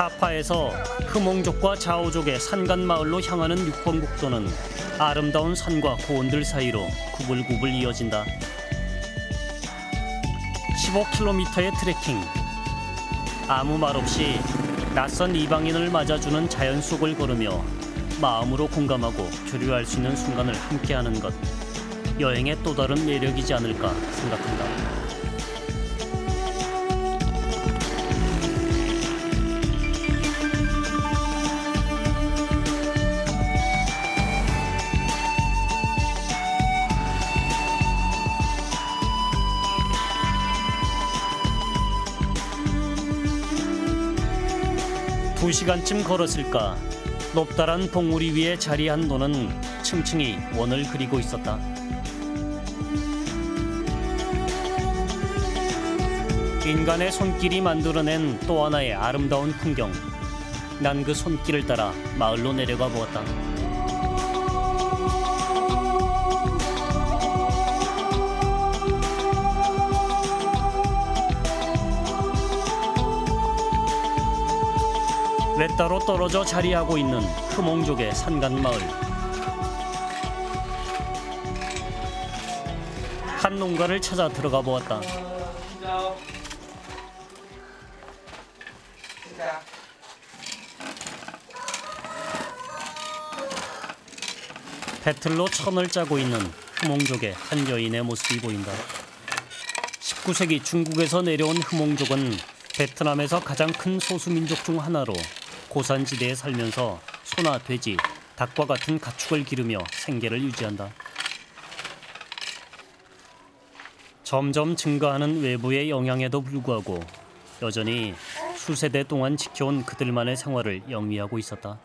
사파에서 흐몽족과 자오족의 산간 마을로 향하는 6번 국도는 아름다운 산과 고원들 사이로 구불구불 이어진다. 15km의 트레킹. 아무 말 없이 낯선 이방인을 맞아주는 자연 속을 걸으며 마음으로 공감하고 교류할 수 있는 순간을 함께하는 것. 여행의 또 다른 매력이지 않을까 생각한다. 두 시간쯤 걸었을까 높다란 봉우리 위에 자리한 노는 층층이 원을 그리고 있었다. 인간의 손길이 만들어낸 또 하나의 아름다운 풍경. 난 그 손길을 따라 마을로 내려가 보았다. 외따로 떨어져 자리하고 있는 흐몽족의 산간 마을. 한 농가를 찾아 들어가 보았다. 배틀로 천을 짜고 있는 흐몽족의 한 여인의 모습이 보인다. 19세기 중국에서 내려온 흐몽족은 베트남에서 가장 큰 소수민족 중 하나로 고산지대에 살면서 소나 돼지, 닭과 같은 가축을 기르며 생계를 유지한다. 점점 증가하는 외부의 영향에도 불구하고 여전히 수세대 동안 지켜온 그들만의 생활을 영위하고 있었다.